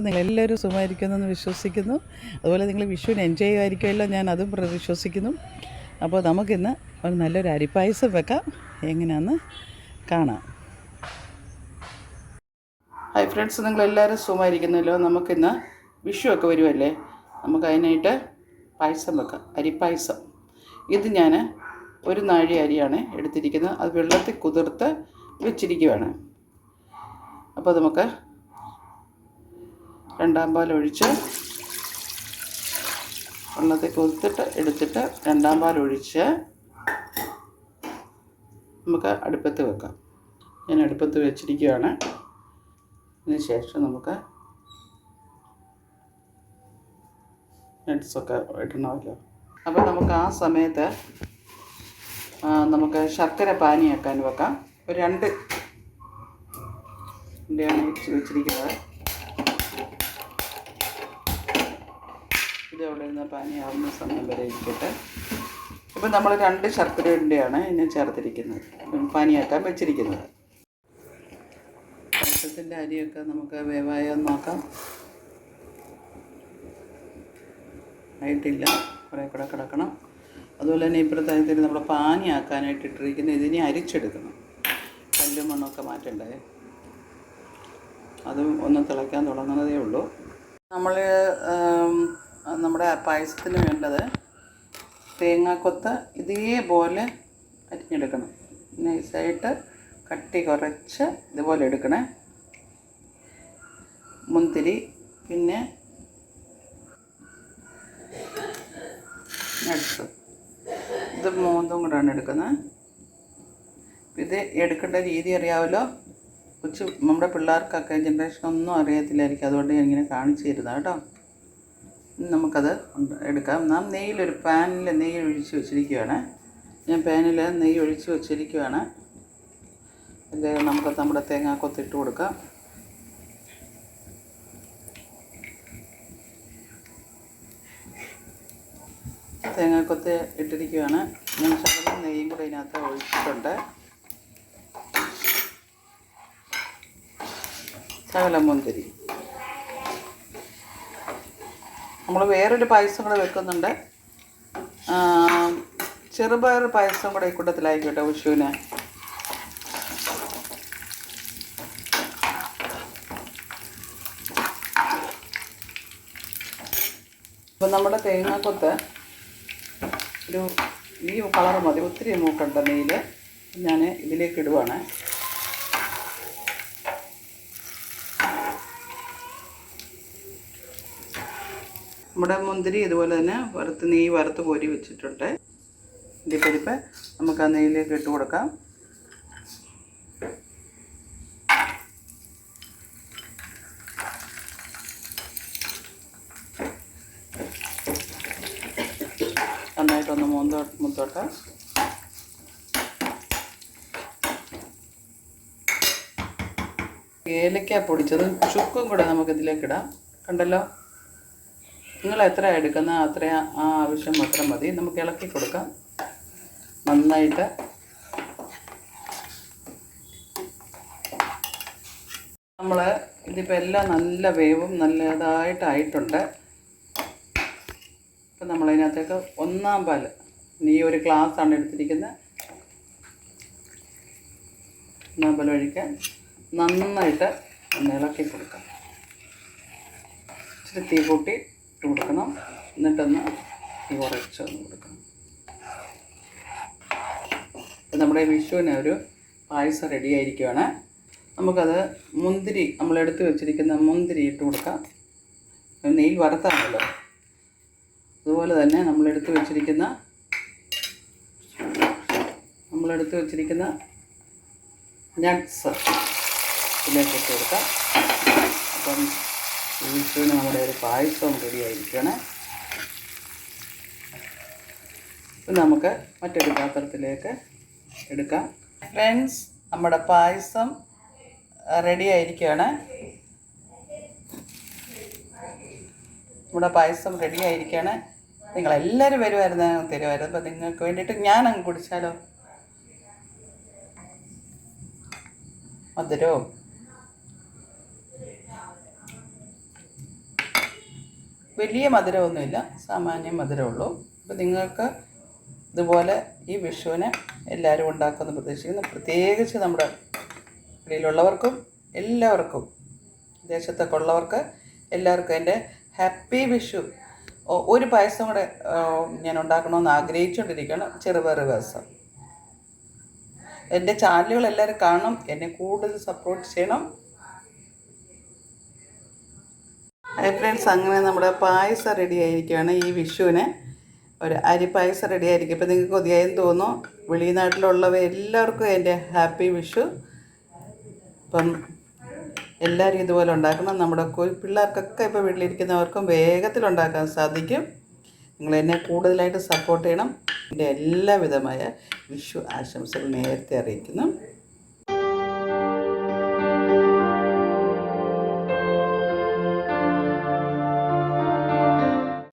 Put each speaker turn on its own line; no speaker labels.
Friends നിങ്ങൾ എല്ലാവരും സുഖമായിരിക്കുമെന്ന് വിശ്വസിക്കുന്നു. അതുപോലെ നിങ്ങൾ വിഷുവിന് എൻജോയ് ചെയ്യുമായിരിക്കുമല്ലോ ഞാൻ അതും വിശ്വസിക്കുന്നു. അപ്പോൾ നമുക്കിന്ന് ഒരു നല്ലൊരു അരിപ്പായസം വെക്കാം. എങ്ങനെയാണെന്ന് കാണാം. ഹായ് ഫ്രണ്ട്സ് നിങ്ങൾ എല്ലാവരും സുഖമായിരിക്കുന്നല്ലോ? നമുക്കിന്ന് വിഷു ഒക്കെ വരുമല്ലേ? നമുക്ക് അതിനായിട്ട് പായസം വെക്കാം അരിപ്പായസം. ഇത് ഞാൻ ഒരു നാഴി അരിയാണ് എടുത്തിരിക്കുന്നത്. അത് വെള്ളത്തിൽ കുതിർത്ത് വെച്ചിരിക്കുകയാണ് അപ്പോൾ നമുക്ക് രണ്ടാം പാൽ ഒഴിച്ച് വെള്ളത്തിൽ കുതിർത്തിട്ട് എടുത്തിട്ട് രണ്ടാം പാൽ ഒഴിച്ച് നമുക്ക് അടുപ്പത്ത് വെക്കാം. ഞാൻ അടുപ്പത്ത് വെച്ചിരിക്കുകയാണ്. അതിന് ശേഷം നമുക്ക് നട്ട്സൊക്കെ ഇടണമല്ലോ. അപ്പോൾ നമുക്ക് ആ സമയത്ത് നമുക്ക് ശർക്കര പാനിയാക്കാൻ വെക്കാം. ഒരു രണ്ട് ഇതിന്റെയാണ് വെച്ചിരിക്കുന്നത്. ഇത് അവിടെ നിന്ന് പാനിയാവുന്ന സമയം വരെ ഇരിക്കട്ടെ. ഇപ്പം നമ്മൾ രണ്ട് ശർക്കരയുടെയാണ് ഇതിനെ ചേർത്തിരിക്കുന്നത്. പാനിയാക്കാൻ വെച്ചിരിക്കുന്നത്. പായസത്തിന്റെ അരിയൊക്കെ നമുക്ക് വേവായോ നോക്കാം. ആയിട്ടില്ല. കുറേ കൂടെ കിടക്കണം. അതുപോലെ തന്നെ ഇപ്പുറത്തെ അതിൽ നമ്മൾ പാനിയാക്കാനായിട്ട് ഇട്ടിരിക്കുന്നത് ഇതിനെ അരിച്ചെടുക്കണം. കല്ലും മണ്ണൊക്കെ മാറ്റണ്ടേ? അതും ഒന്ന് തിളയ്ക്കാൻ തുടങ്ങുന്നതേ ഉള്ളൂ. നമ്മൾ നമ്മുടെ പായസത്തിന് വേണ്ടത് തേങ്ങാക്കൊത്ത് ഇതേപോലെ അരിഞ്ഞെടുക്കണം. നൈസായിട്ട് കട്ടി കുറച്ച് ഇതുപോലെ എടുക്കണേ. മുന്തിരി പിന്നെ നട്ട്സ്. ഇത് മൂന്നും കൂടെയാണ് എടുക്കുന്നത്. ഇത് എടുക്കേണ്ട രീതി അറിയാമല്ലോ കൊച്ചു നമ്മുടെ പിള്ളേർക്കൊക്കെ ജനറേഷൻ ഒന്നും അറിയത്തില്ലായിരിക്കും. അതുകൊണ്ട് ഞാൻ ഇങ്ങനെ കാണിച്ചു തരുന്നത് കേട്ടോ. നമുക്കത് എടുക്കാം. നാം നെയ്യിലൊരു പാനിൽ നെയ്യ് ഒഴിച്ച് വെച്ചിരിക്കുകയാണ് ഞാൻ പാനിൽ നെയ്യ് ഒഴിച്ച് വെച്ചിരിക്കുകയാണ് അതിൽ നമുക്ക് നമ്മുടെ തേങ്ങാക്കൊത്ത് ഇട്ട് കൊടുക്കാം. തേങ്ങാക്കൊത്ത് ഇട്ടിരിക്കുകയാണ് ഞാൻ ശകലം നെയ്യും കൂടെ ഇതിനകത്ത് ഒഴിച്ചിട്ടുണ്ട്. ശകലം മുന്തിരി. നമ്മൾ വേറൊരു പായസം കൂടെ വെക്കുന്നുണ്ട്. ചെറുപയർ പായസം കൂടെ കൂട്ടത്തിലായിക്കോട്ടെ വിഷുവിന്. അപ്പം നമ്മുടെ തേങ്ങാക്കൊത്ത് ഒരു ഈ കളർ മതി. ഒത്തിരി മൂക്കണ്ട നെയ്യിൽ ഞാൻ ഇതിലേക്ക് ഇടുവാണ്. നമ്മുടെ മുന്തിരി ഇതുപോലെ തന്നെ വറുത്ത് നെയ്യ് വറുത്ത് കോരി വെച്ചിട്ടുണ്ട്. ഇടിപ്പരിപ്പ് നമുക്ക് ആ നെയ്യിലേക്ക് ഇട്ട് കൊടുക്കാം. നന്നായിട്ടൊന്ന് മുന്തോ മുത്തോട്ട് ഏലക്ക പൊടിച്ചത് ചുക്കും കൂടെ നമുക്ക് ഇതിലേക്ക് ഇടാം. കണ്ടല്ലോ? നിങ്ങൾ എത്ര എടുക്കുന്ന അത്ര ആ ആവശ്യം മാത്രം മതി. നമുക്ക് ഇളക്കി കൊടുക്കാം. നന്നായിട്ട്. നമ്മൾ ഇതിപ്പോൾ എല്ലാം നല്ല വേവും നല്ലതായിട്ടായിട്ടുണ്ട് ഇപ്പം നമ്മളതിനകത്തേക്ക് ഒന്നാം പാൽ ഈ ഒരു ഗ്ലാസ്സാണ് എടുത്തിരിക്കുന്നത്. ഒന്നാം പാൽ ഒഴിക്കാൻ നന്നായിട്ട് ഒന്ന് ഇളക്കി കൊടുക്കാം. ഇച്ചിരി തീ കൂട്ടി ഇട്ട് കൊടുക്കണം. എന്നിട്ടൊന്ന് തീ കുറച്ചൊന്ന് കൊടുക്കണം. നമ്മുടെ വിഷുവിന് ഒരു പായസം റെഡി ആയിരിക്കുകയാണ് നമുക്കത് മുന്തിരി നമ്മൾ എടുത്തു വെച്ചിരിക്കുന്ന മുന്തിരി ഇട്ട് കൊടുക്കാം. നെയ്യിൽ വറുത്താണല്ലോ. അതുപോലെ തന്നെ നമ്മൾ എടുത്തു വെച്ചിരിക്കുന്ന നമ്മളെടുത്ത് വെച്ചിരിക്കുന്ന നട്ട്സ് ഇതിലേക്ക് ഇട്ട് കൊടുക്കാം. അപ്പം ഈ വിഷുവിന് നമ്മുടെ ഒരു പായസം റെഡി ആയിരിക്കണേ നമുക്ക് മറ്റൊരു പാത്രത്തിലേക്ക് എടുക്കാം. ഫ്രണ്ട്സ് നമ്മുടെ പായസം റെഡി ആയിരിക്കുകയാണ്. നമ്മുടെ പായസം റെഡി ആയിരിക്കുകയാണ്. നിങ്ങളെല്ലാവരും വരുമായിരുന്നു തരുമായിരുന്നു. അപ്പം നിങ്ങൾക്ക് വേണ്ടിയിട്ട് ഞാൻ അങ്ങ് കുടിച്ചാലോ? മധുരവും. വലിയ മധുരമൊന്നുമില്ല സാമാന്യം മധുരമുള്ളൂ. അപ്പോൾ നിങ്ങൾക്ക് ഇതുപോലെ ഈ വിഷുവിനെ എല്ലാവരും ഉണ്ടാക്കുമെന്ന് പ്രതീക്ഷിക്കുന്നു. പ്രത്യേകിച്ച് നമ്മുടെ വെളിയിലുള്ളവർക്കും എല്ലാവർക്കും ദേശത്തൊക്കെ ഉള്ളവർക്ക് എല്ലാവർക്കും എന്റെ ഹാപ്പി വിഷു. ഒരു പായസം കൂടെ ഞാൻ ഉണ്ടാക്കണമെന്ന് ആഗ്രഹിച്ചുകൊണ്ടിരിക്കുകയാണ് ചെറുപയർ പായസം. എന്റെ ചാനലുകൾ എല്ലാവരും കാണണം എന്നെ കൂടുതൽ സപ്പോർട്ട് ചെയ്യണം. ഹായ് ഫ്രണ്ട്സ് അങ്ങനെ നമ്മുടെ പായസം റെഡി ആയിരിക്കുകയാണ്. ഈ വിഷുവിന് ഒരു അരി പായസം റെഡി ആയിരിക്കും. ഇപ്പം നിങ്ങൾക്ക് കൊതിയായെന്ന് തോന്നുന്നു. വെളിനാട്ടിലുള്ളവ എല്ലാവർക്കും എന്റെ ഹാപ്പി വിഷു. ഇപ്പം എല്ലാവരും ഇതുപോലെ ഉണ്ടാക്കണം. നമ്മുടെ പിള്ളേർക്കൊക്കെ ഇപ്പോൾ വീട്ടിലിരിക്കുന്നവർക്കും വേഗത്തിൽ ഉണ്ടാക്കാൻ സാധിക്കും. നിങ്ങൾ എന്നെ കൂടുതലായിട്ട് സപ്പോർട്ട് ചെയ്യണം. എന്റെ എല്ലാവിധമായ വിഷു ആശംസകൾ നേരത്തെ അറിയിക്കുന്നു.